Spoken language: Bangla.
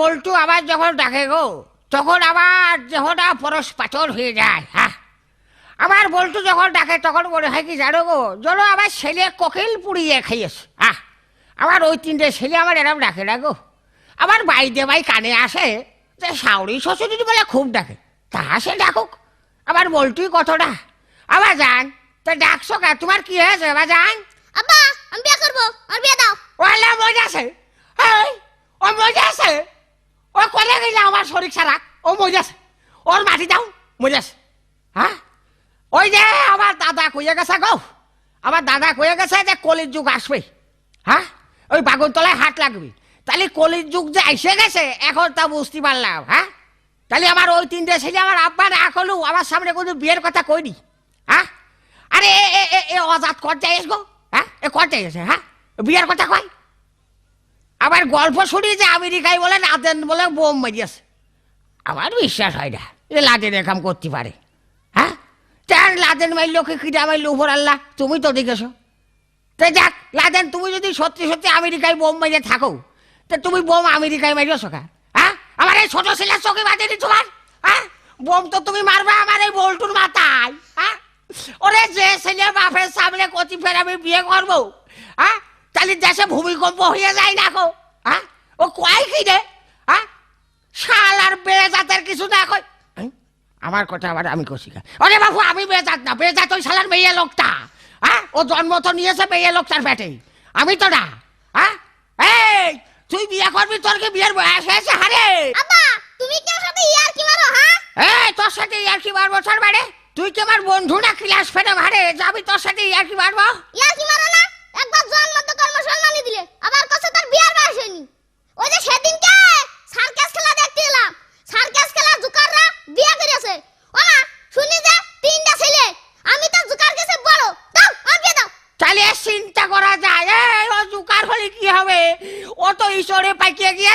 বল্টু আবার যখন ডাকে গো তখন আবার দেহটা পরশ পাথর হয়ে যায় হ্যাঁ আমার বল্টু যখন ডাকে তখন মনে হয় কি জানো গো যেন আমার ছেলে কোকিল পুড়িয়ে খাইয়েছে আহ আমার ওই তিনটে ছেলে আমার এরম ডাকে না গো। আমার বাড়িতে ভাই কানে আসে যে সাউরি শ্বশুরি বলে খুব ডাকে তা সে ডাকুক। আমার বল্টুই কতটা আবার যান তা ডাকছো কে তোমার কি হয়েছে আবার যান আব্বা আমি বিয়ে করব আর বিয়ে দাও। ওয়ালা মজা আছে আছে কোনে গেলে আমার শরীর ছাড়া ও মজা আছে ওর মাটি দাও মজা আছে হ্যাঁ ওই যে আমার দাদা কইয়া গেছে গো। আমার দাদা কইয়া গেছে যে কলির যুগ আসবে। হ্যাঁ ওই বাগুনতলায় হাট লাগবে। তাহলে কলির যুগ যে এসে গেছে, এখন তা বুঝতে পারলাম। হ্যাঁ তাহলে আমার ওই তিনটে ছেলে আমার আব্বা না করলু, আমার সামনে কোনো বিয়ের কথা কইনি। হ্যাঁ আরে এ অজাত করতে এস গো। হ্যাঁ এ করতে এসে হ্যাঁ বিয়ের কথা কয়। আবার গল্প শুনি যে আমেরিকায় বলে লাদেন বলে বোম মারিয়াছে আমার বিশ্বাস হয় না, যে লাদেন এরকম করতে পারে। হ্যাঁ? তার লাদেন মারল কি কিটা মারল উপর আল্লাহ? তুমি তো দেখেছ। তো যাক লাদেন তুমি যদি সত্যি সত্যি আমেরিকায় বোম মারিয়ে থাকো, তো তুমি বোম আমেরিকায় মারিয়েছো কা হ্যাঁ? আমার এই ছোট ছেলের চোখে বাঁধেনি তোমার হ্যাঁ? বোম তো তুমি মারবে আমার এই বল্টুর মাথায় হ্যাঁ? ওরে যে ছেলে বাপের সামনে কচি ফের আমি বিয়ে করব হ্যাঁ? তাহলে দেশে ভূমিকম্প হয়ে যায় না হ্যাঁ ও কয় কি রে? হ্যাঁ শাল আর বেজাতের কিছু না কই? আমার কথা আবার আমি কষি আরে বাবু আমি বেজাত না বেজাত ওই শালার মেয়ে লোকটা। হ্যাঁ ও জন্ম তো নিয়েছে মেয়ে লোকটার পেটে আমি তো না। হ্যাঁ এই তুই বিয়ে করবি তোর কি বিয়ের বয়স হয়েছে? হারে। আব্বা তুমি কি আমার সাথে ইয়ার কি মারো হ্যাঁ এই তোর সাথে ইয়ার কি মারবো? তোর বাড়ে। তুই কি আমার বন্ধু না ক্লাস ফেটে ভারে যাবি তোর সাথে ইয়ার কি মারবো? ইয়ার কি মারো না একবার জন্ম তো কর্ম সম্মানী দিলে আবার কাছে তার বিয়ার বয়স হয়নি ওই যে সেদিনকে সার্কাস খেলা দেখতে এলাম সার্কাস খেলা জুকাররা বিয়ে করেছে ও মা শুনি যে তিনটা ছেলে আমি তো জুকার কাছে বড় দাও আর বিয়ে দাও তাহলে চিন্তা করা যায়। কি হবে? ও তো ঈশ্বরে পাইকে গিয়ে